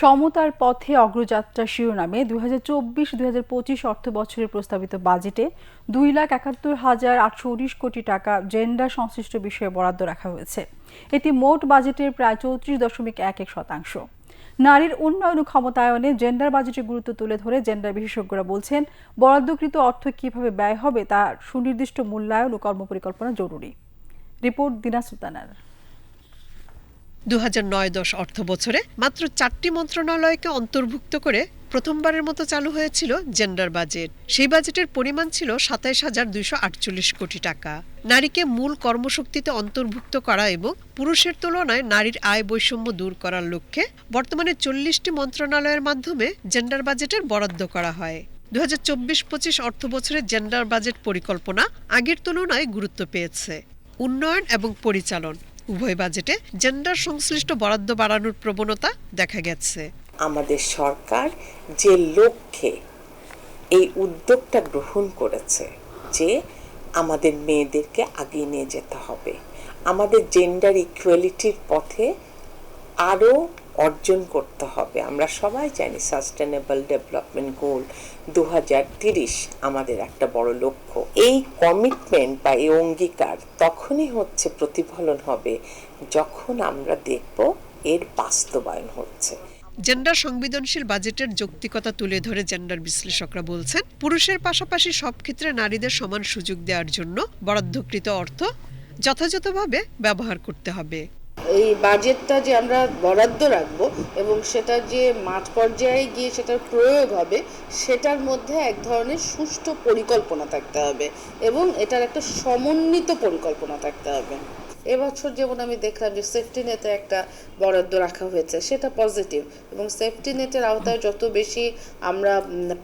সমতার পথে অগ্রযাত্রা শিরোনামে দুই হাজার চব্বিশ, দুই হাজার পঁচিশ অর্থ বছরের প্রস্তাবিত বাজেটে দুই লাখ একাত্তর হাজার আটশো উনিশ কোটি টাকা জেন্ডার সংশ্লিষ্ট বিষয়ে বরাদ্দ রাখা হয়েছে। এটি মোট বাজেটের প্রায় চৌত্রিশ দশমিক এক এক শতাংশ। নারীর উন্নয়ন ও ক্ষমতায়নে জেন্ডার বাজেটের গুরুত্ব তুলে ধরে জেন্ডার বিশেষজ্ঞরা বলছেন, বরাদ্দকৃত অর্থ কীভাবে ব্যয় হবে তার সুনির্দিষ্ট মূল্যায়ন ও কর্মপরিকল্পনা জরুরি। রিপোর্ট দিনা সুলতানার। দু হাজার নয় দশ অর্থ বছরে মাত্র চারটি মন্ত্রণালয়কে অন্তর্ভুক্ত করে প্রথমবারের মতো চালু হয়েছিল জেন্ডার বাজেট। সেই বাজেটের পরিমাণ ছিল সাতাইশ হাজার দুইশো আটচল্লিশ কোটি টাকা। নারীকে মূল কর্মশক্তিতে অন্তর্ভুক্ত করা এবং পুরুষের তুলনায় নারীর আয় বৈষম্য দূর করার লক্ষ্যে বর্তমানে চল্লিশটি মন্ত্রণালয়ের মাধ্যমে জেন্ডার বাজেটের বরাদ্দ করা হয়। দু হাজার চব্বিশ পঁচিশ অর্থ বছরের জেন্ডার বাজেট পরিকল্পনা আগের তুলনায় গুরুত্ব পেয়েছে। উন্নয়ন এবং পরিচালন। উভয় বাজেটে জেন্ডার সংশ্লিষ্ট বরাদ্দ বাড়ানোর প্রবণতা দেখা গেছে। আমাদের সরকার যে লক্ষ্যে এই উদ্যোগটা গ্রহণ করেছে যে আমাদের মেয়েদেরকে আগিয়ে নিয়ে যেতে হবে, আমাদের জেন্ডার ইকুয়ালিটির পথে আরও অর্জন করতে হবে। আমরা সবাই জানি সাস্টেনেবল ডেভেলপমেন্ট গোল দু আমাদের একটা বড় লক্ষ্য। এই কমিটমেন্ট বা এই অঙ্গীকার তখনই হচ্ছে প্রতিফলন হবে যখন আমরা দেখব এর বাস্তবায়ন হচ্ছে। জেন্ডার সংবেদনশীল বাজেটের যৌক্তিকতা তুলে ধরে জেন্ডার বিশ্লেষকরা বলছেন, পুরুষের পাশাপাশি সব ক্ষেত্রে নারীদের সমান সুযোগ দেওয়ার জন্য বরাদ্দকৃত অর্থ যথাযথভাবে ব্যবহার করতে হবে। এই বাজেটটা যে আমরা বরাদ্দ রাখব এবং সেটা যে মাঠ পর্যায়ে গিয়ে সেটার প্রয়োগ হবে, সেটার মধ্যে এক ধরনের সুষ্ঠু পরিকল্পনা থাকতে হবে এবং এটার একটা সমন্বিত পরিকল্পনা থাকতে হবে। এবছর যেমন আমি দেখলাম যে সেফটি নেটে একটা বরাদ্দ রাখা হয়েছে, সেটা পজিটিভ এবং সেফটি নেটের আওতায় যত বেশি আমরা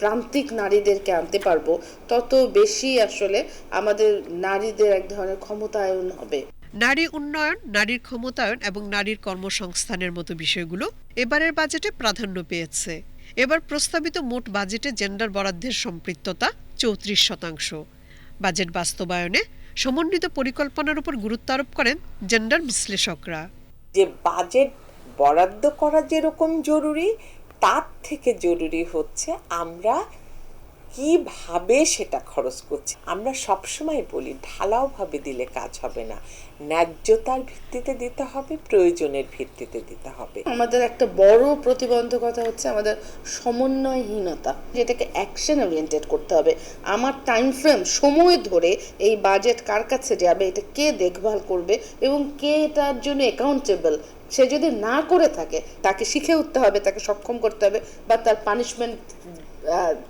প্রান্তিক নারীদেরকে আনতে পারব, তত বেশি আসলে আমাদের নারীদের এক ধরনের ক্ষমতায়ন হবে। নারী উন্নয়ন, নারীর ক্ষমতায়ন এবং নারীর কর্মসংস্থানের মতো বিষয়গুলো এবারের বাজেটে প্রাধান্য পেয়েছে। এবার প্রস্তাবিত মোট বাজেটে জেন্ডার বরাদ্দের সম্পৃক্ততা চৌত্রিশ শতাংশ। বাজেট বাস্তবায়নে সমন্বিত পরিকল্পনার উপর গুরুত্ব আরোপ করেন জেন্ডার বিশ্লেষকরা। যে বাজেট বরাদ্দ করা যেরকম জরুরি, তার থেকে জরুরি হচ্ছে আমরা কীভাবে সেটা খরচ করছি? আমরা সবসময় বলি, ঢালাওভাবে দিলে কাজ হবে না। ন্যায্যতার ভিত্তিতে দিতে হবে, প্রয়োজনের ভিত্তিতে দিতে হবে। আমাদের একটা বড় প্রতিবন্ধকতা হচ্ছে আমাদের সমন্বয়হীনতা, যেটাকে অ্যাকশন ওরিয়েন্টেড করতে হবে। আমার টাইম ফ্রেম সময় ধরে এই বাজেট কার কাছে যাবে, এটা কে দেখভাল করবে এবং কে এটার জন্য অ্যাকাউন্টেবল সে যদি না করে থাকে, তাকে শিখে উঠতে হবে, তাকে সক্ষম করতে হবে বা তার পানিশমেন্ট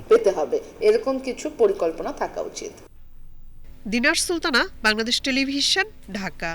পেতে হবে। এরকম কিছু পরিকল্পনা থাকা উচিত। দিনার সুলতানা বাংলাদেশ টেলিভিশন ঢাকা।